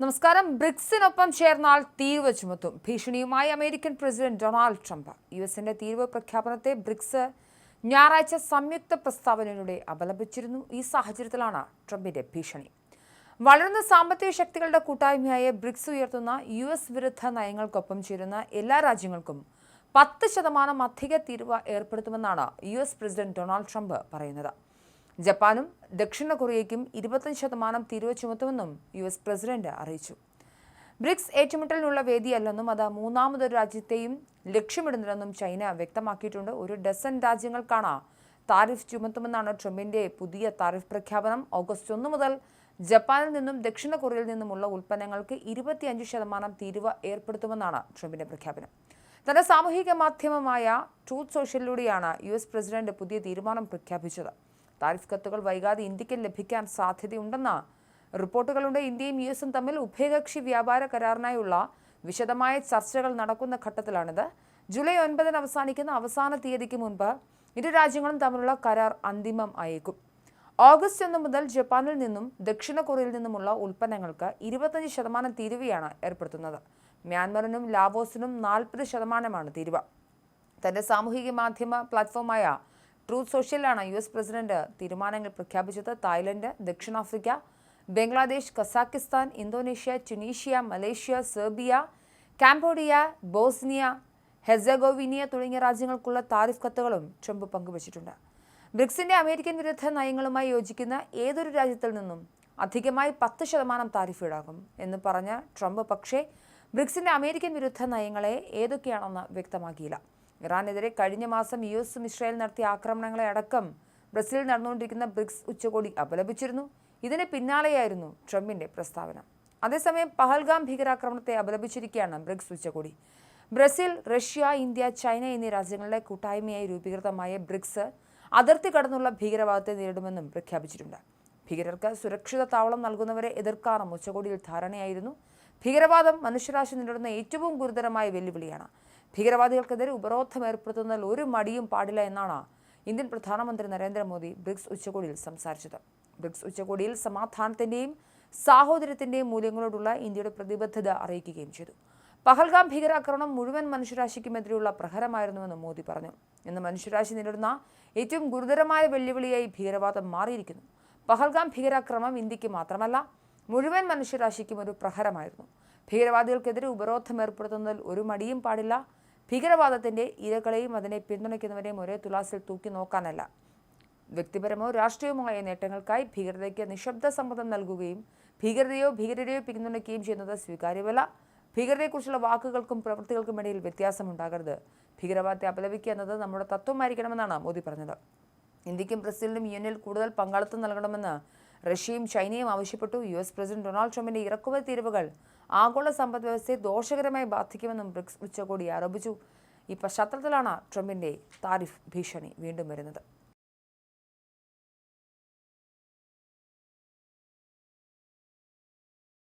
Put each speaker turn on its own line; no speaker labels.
നമസ്കാരം. ബ്രിക്സിനൊപ്പം ചേർന്നാൽ തീരുവ ചുമത്തും. ഭീഷണിയുമായി American president Donald Trump. U എസിന്റെ തീരുവ പ്രഖ്യാപനത്തെ ബ്രിക്സ് ഞായറാഴ്ച സംയുക്ത പ്രസ്താവനയിലൂടെ അപലപിച്ചിരുന്നു. ഈ സാഹചര്യത്തിലാണ് ട്രംപിന്റെ ഭീഷണി. വളരുന്ന സാമ്പത്തിക ശക്തികളുടെ കൂട്ടായ്മയായ ബ്രിക്സ് ഉയർത്തുന്ന യു എസ് വിരുദ്ധ നയങ്ങൾക്കൊപ്പം ചേരുന്ന എല്ലാ രാജ്യങ്ങൾക്കും പത്ത് ശതമാനം അധിക തീരുവ ഏർപ്പെടുത്തുമെന്നാണ് U S president Donald Trump പറയുന്നത്. ജപ്പാനും ദക്ഷിണ കൊറിയയ്ക്കും ഇരുപത്തഞ്ച് ശതമാനം തീരുവ ചുമത്തുമെന്നും യു എസ് പ്രസിഡന്റ് അറിയിച്ചു. ബ്രിക്സ് ഏറ്റുമുട്ടലിനുള്ള വേദിയല്ലെന്നും അത് മൂന്നാമതൊരു രാജ്യത്തെയും ലക്ഷ്യമിടുന്നില്ലെന്നും ചൈന വ്യക്തമാക്കിയിട്ടുണ്ട്. ഒരു ഡസൻ രാജ്യങ്ങൾക്കാണ് താരിഫ് ചുമത്തുമെന്നാണ് ട്രംപിന്റെ പുതിയ താരിഫ് പ്രഖ്യാപനം. ഓഗസ്റ്റ് ഒന്ന് മുതൽ ജപ്പാനിൽ നിന്നും ദക്ഷിണ കൊറിയയിൽ നിന്നുമുള്ള ഉൽപ്പന്നങ്ങൾക്ക് ഇരുപത്തിയഞ്ച് ശതമാനം തീരുവ ഏർപ്പെടുത്തുമെന്നാണ് ട്രംപിന്റെ പ്രഖ്യാപനം. തന്റെ സാമൂഹിക മാധ്യമമായ ട്രൂത്ത് സോഷ്യലിലൂടെയാണ് യു എസ് പ്രസിഡന്റ് പുതിയ തീരുമാനം പ്രഖ്യാപിച്ചത്. താരിഫ് കത്തുകൾ വൈകാതെ ഇന്ത്യയ്ക്ക് ലഭിക്കാൻ സാധ്യതയുണ്ടെന്ന് റിപ്പോർട്ടുകളുണ്ട്. ഇന്ത്യയും യു എസും തമ്മിൽ ഉഭയകക്ഷി വ്യാപാര കരാറിനായുള്ള വിശദമായ ചർച്ചകൾ നടക്കുന്ന ഘട്ടത്തിലാണിത്. ജൂലൈ ഒൻപതിന് അവസാനിക്കുന്ന അവസാന തീയതിക്ക് മുൻപ് ഇരു രാജ്യങ്ങളും തമ്മിലുള്ള കരാർ അന്തിമം ആയേക്കും. ഓഗസ്റ്റ് ഒന്ന് മുതൽ ജപ്പാനിൽ നിന്നും ദക്ഷിണ കൊറിയയിൽ നിന്നുമുള്ള ഉൽപ്പന്നങ്ങൾക്ക് ഇരുപത്തഞ്ച് ശതമാനം തീരുവയാണ് ഏർപ്പെടുത്തുന്നത്. മ്യാൻമറിനും ലാവോസിനും നാൽപ്പത് ശതമാനമാണ് തീരുവ. തന്റെ സാമൂഹിക മാധ്യമ പ്ലാറ്റ്ഫോമായ ട്രൂത്ത് സോഷ്യലിലാണ് യു എസ് പ്രസിഡന്റ് തീരുമാനങ്ങൾ പ്രഖ്യാപിച്ചത്. തായ്ലൻഡ് ദക്ഷിണാഫ്രിക്ക Bangladesh Kazakhstan Indonesia Tunisia Malaysia Serbia Cambodia Bosnia Herzegovina തുടങ്ങിയ രാജ്യങ്ങൾക്കുള്ള താരിഫ് കത്തുകളും ട്രംപ് പങ്കുവച്ചിട്ടുണ്ട്. ബ്രിക്സിന്റെ അമേരിക്കൻ വിരുദ്ധ നയങ്ങളുമായി യോജിക്കുന്ന ഏതൊരു രാജ്യത്തിൽ നിന്നും അധികമായി പത്ത് ശതമാനം താരിഫ് ഈടാകും എന്ന് പറഞ്ഞ ട്രംപ് പക്ഷേ ബ്രിക്സിന്റെ അമേരിക്കൻ വിരുദ്ധ നയങ്ങളെ ഏതൊക്കെയാണെന്ന് വ്യക്തമാക്കിയില്ല. ഇറാനെതിരെ കഴിഞ്ഞ മാസം യു എസും ഇസ്രായേൽ നടത്തിയ ആക്രമണങ്ങളെ അടക്കം ബ്രസീലിൽ നടന്നുകൊണ്ടിരിക്കുന്ന ബ്രിക്സ് ഉച്ചകോടി അപലപിച്ചിരുന്നു. ഇതിന് പിന്നാലെയായിരുന്നു ട്രംപിന്റെ പ്രസ്താവന. അതേസമയം പഹൽഗാം ഭീകരാക്രമണത്തെ അപലപിച്ചിരിക്കുകയാണ് ബ്രിക്സ് ഉച്ചകോടി. ബ്രസീൽ റഷ്യ ഇന്ത്യ ചൈന എന്നീ രാജ്യങ്ങളുടെ കൂട്ടായ്മയായി രൂപീകൃതമായ ബ്രിക്സ് അതിർത്തി കടന്നുള്ള ഭീകരവാദത്തെ നേരിടുമെന്നും പ്രഖ്യാപിച്ചിട്ടുണ്ട്. ഭീകരർക്ക് സുരക്ഷിത താവളം നൽകുന്നവരെ എതിർക്കാനും ഉച്ചകോടിയിൽ ധാരണയായിരുന്നു. ഭീകരവാദം മനുഷ്യരാശി നേരിടുന്ന ഏറ്റവും ഗുരുതരമായ വെല്ലുവിളിയാണ് ഭീകരവാദികൾക്കെതിരെ ഉപരോധം ഏർപ്പെടുത്തുന്നതിൽ ഒരു മടിയും പാടില്ല എന്നാണ് ഇന്ത്യൻ പ്രധാനമന്ത്രി നരേന്ദ്രമോദി ബ്രിക്സ് ഉച്ചകോടിയിൽ സംസാരിച്ചത്. ബ്രിക്സ് ഉച്ചകോടിയിൽ സമാധാനത്തിന്റെയും സാഹോദര്യത്തിന്റെയും മൂല്യങ്ങളോടുള്ള ഇന്ത്യയുടെ പ്രതിബദ്ധത അറിയിക്കുകയും ചെയ്തു. പഹൽഗാം ഭീകരാക്രമണം മുഴുവൻ മനുഷ്യരാശിക്കുമെതിരെയുള്ള പ്രഹരമായിരുന്നുവെന്ന് മോദി പറഞ്ഞു. ഇന്ന് മനുഷ്യരാശി നേരിടുന്ന ഏറ്റവും ഗുരുതരമായ വെല്ലുവിളിയായി ഭീകരവാദം മാറിയിരിക്കുന്നു. പഹൽഗാം ഭീകരാക്രമണം ഇന്ത്യയ്ക്ക് മാത്രമല്ല മുഴുവൻ മനുഷ്യരാശിക്കും ഒരു പ്രഹരമായിരുന്നു. ഭീകരവാദികൾക്കെതിരെ ഉപരോധം ഏർപ്പെടുത്തുന്നതിൽ ഒരു മടിയും പാടില്ല ഭീകരവാദത്തിന്റെ ഇരകളെയും അതിനെ പിന്തുണയ്ക്കുന്നവരെയും ഒരേ തുലാസിൽ തൂക്കി നോക്കാനല്ല. വ്യക്തിപരമോ രാഷ്ട്രീയമോ നേട്ടങ്ങൾക്കായി ഭീകരതയ്ക്ക് നിശബ്ദ സമ്മതം നൽകുകയും ഭീകരതയോ ഭീകരരെയോ പിന്തുണയ്ക്കുകയും ചെയ്യുന്നത് സ്വീകാര്യമല്ല. ഭീകരതയെക്കുറിച്ചുള്ള വാക്കുകൾക്കും പ്രവൃത്തികൾക്കും ഇടയിൽ വ്യത്യാസമുണ്ടാകരുത്. ഭീകരവാദത്തെ അപലപിക്കുക എന്നത് നമ്മുടെ തത്വമായിരിക്കണമെന്നാണ് മോദി പറഞ്ഞത്. ഇന്ത്യക്കും ബ്രസീലിനും യുഎനിൽ കൂടുതൽ പങ്കാളിത്തം നൽകണമെന്ന് റഷ്യയും ചൈനയും ആവശ്യപ്പെട്ടു. യു എസ് പ്രസിഡന്റ് ഡൊണാൾഡ് ട്രംപിന്റെ ഇറക്കുമതി തീരുവകൾ ആഗോള സമ്പദ് വ്യവസ്ഥയെ ദോഷകരമായി ബാധിക്കുമെന്നും ബ്രിക്സ് ഉച്ചകോടി ആരോപിച്ചു. ഈ പശ്ചാത്തലത്തിലാണ് ട്രംപിന്റെ താരിഫ് ഭീഷണി വീണ്ടും വരുന്നത്.